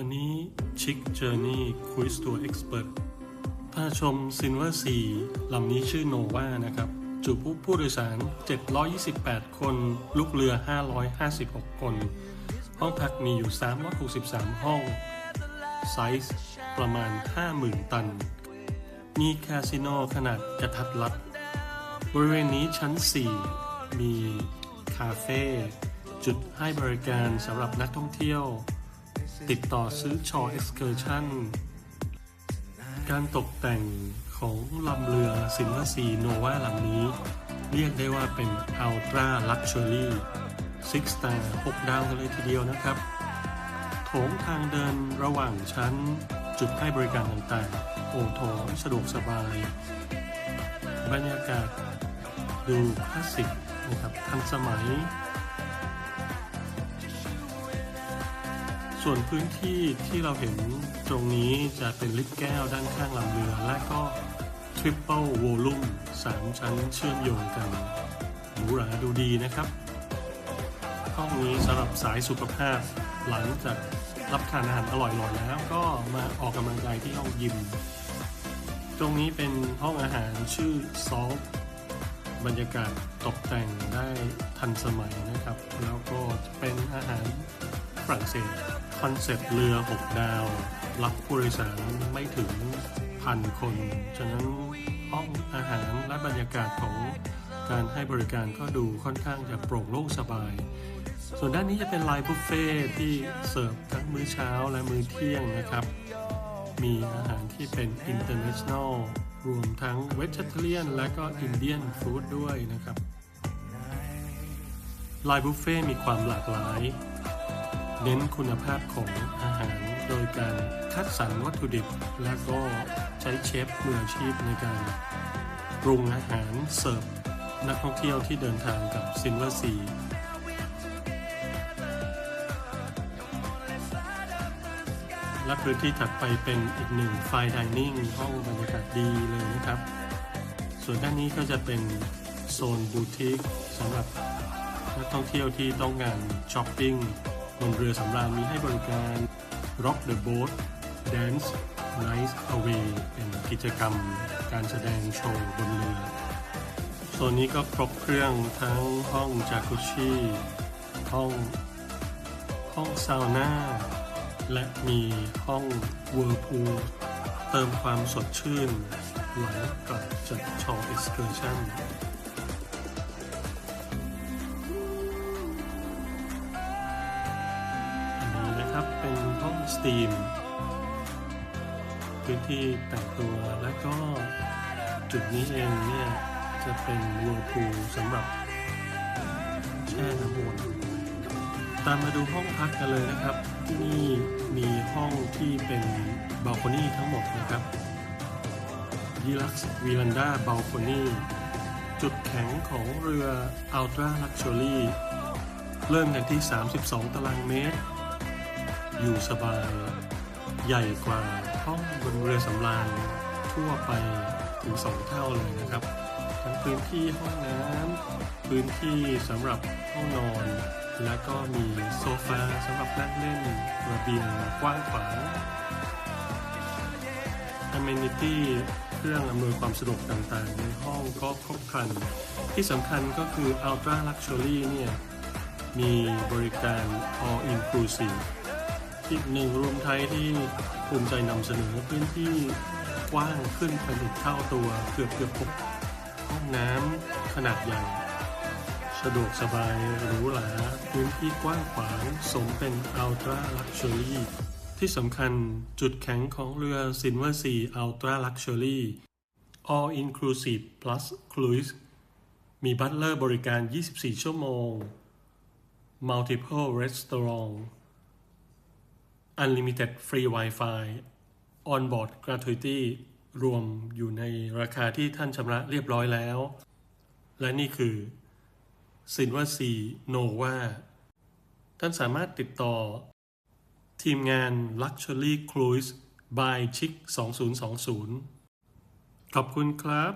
วันนี้ชิคเจอร์นี่คุยตัวเอ็กซ์เพรสพาชมซินวอร์ซีลำนี้ชื่อโนวานะครับ จุผู้ผู้โดยสาร 728 คน ลูกเรือ 556 คน ห้องพักมีอยู่ 363 ห้อง ไซส์ประมาณ 50,000 ตัน มีคาสิโนขนาดกระทัดรัด บริเวณนี้ชั้น 4 มีคาเฟ่จุดให้บริการสำหรับนักท่องเที่ยว ติดต่อซื้อชอเอ็กซ์เคอร์ชั่น การตกแต่งของลำเรือซินวาซีโนวาลำนี้ เรียกได้ว่าเป็นอัลตร้าลักชัวรี่ซิกสตาร์6ดาวกันเลยทีเดียวนะครับ โถงทางเดินระหว่างชั้น จุดให้บริการต่างๆ โอโถสะดวกสบาย บรรยากาศดูคลาสสิกนะครับทันสมัย ส่วนพื้นที่ที่เราเห็นตรงนี้จะเป็นลิฟต์แก้วด้านข้างลำเรือ และก็ Triple Volume 3ชั้นเชื่อมโยงกันหรูหราดูดีนะครับ ห้องนี้สำหรับสายสุขภาพ หลังจากรับทานอาหารอร่อยๆแล้วก็มาออกกำลังกายที่ห้องยิม ตรงนี้เป็นห้องอาหารชื่อซอฟบรรยากาศตกแต่งได้ทันสมัยนะครับ แล้วก็เป็นอาหารฝรั่งเศส คอนเซ็ปต์เรือ 6 ดาว รับผู้โดยสารไม่ถึงพันคน ฉะนั้นห้องอาหารและบรรยากาศของการให้บริการก็ดูค่อนข้างจะโปร่งโล่งสบาย ส่วนด้านนี้จะเป็นไลน์บุฟเฟ่ที่เสิร์ฟทั้งมื้อเช้าและมื้อเที่ยงนะครับ มีอาหารที่เป็น international รวมทั้ง vegetarian และก็ Indian food ด้วยนะครับไลน์บุฟเฟ่มีความหลากหลาย เน้นคุณภาพของอาหาร โดยการคัดสรรวัตถุดิบ และก็ใช้เชฟมืออาชีพในการปรุงอาหารเสิร์ฟนักท่องเที่ยวที่เดินทางกับซินเวอร์ซีและพื้นที่ถัดไปเป็นอีกหนึ่งไฟดิเนิ่งห้องบรรยากาศดีเลยนะครับ ส่วนด้านนี้ก็จะเป็นโซนบูติกสำหรับนักท่องเที่ยวที่ต้องการช้อปปิ้ง บนเรือสำราญมีให้บริการ Rock the Boat Dance Night Away เป็นกิจกรรมการแสดงโชว์บนเรือโซนนี้ก็ครบเครื่องทั้งห้องจากุชิห้องห้องซาวน่า และมีห้องเวอร์พูลเติมความสดชื่นหลังกลับจากชอเอ็กซ์เคอร์ชั่น สตรีม พื้นที่แต่งตัวและก็จุดนี้เองเนี่ย จะเป็นวอร์พูสำหรับแช่น้ำวนตามมาดูห้องพักกันเลยนะครับ ที่นี่มีห้องที่เป็นบ a ลคอนี่ทั้งหมดนะครับดีลักซ์วีลันดาบ a ลคอนี่จุดแข็งของเรือ Ultra Luxury เริ่มกันที่ 32 ตารางเมตร อยู่สบาย ใหญ่กว่าห้องบนเรือสำราญทั่วไปถึง2เท่าเลยนะครับ ทั้งพื้นที่ห้องน้ำพื้นที่สำหรับห้องนอน และก็มีโซฟาสำหรับนั่งเล่นระเบียงกว้างขวาง Amenity เครื่องอำนวยความสะดวกต่างๆ ในห้องก็ครบครัน ที่สำคัญก็คือ Ultra Luxury เนี่ย มีบริการ All Inclusive อีกหนึ่งรวมไทยที่ภูมิใจนำเสนอพื้นที่กว้างขึ้นเป็นอีกเท่าตัวเกือบเกือบหกห้องน้ำขนาดใหญ่ สะดวกสบายหรูหราพื้นที่กว้างขวางสมเป็น Ultra Luxury ที่สำคัญจุดแข็งของเรือ Silver Sea Ultra Luxury All Inclusive Plus Cruise มีบัตเลอร์บริการ 24 ชั่วโมง Multiple Restaurant Unlimited Free Wi-Fi On-board Gratuity รวมอยู่ในราคาที่ท่านชำระเรียบร้อยแล้ว และนี่คือซินวาซีโนวาท่านสามารถติดต่อ ทีมงาน Luxury Cruise by Chic 2020 ขอบคุณครับ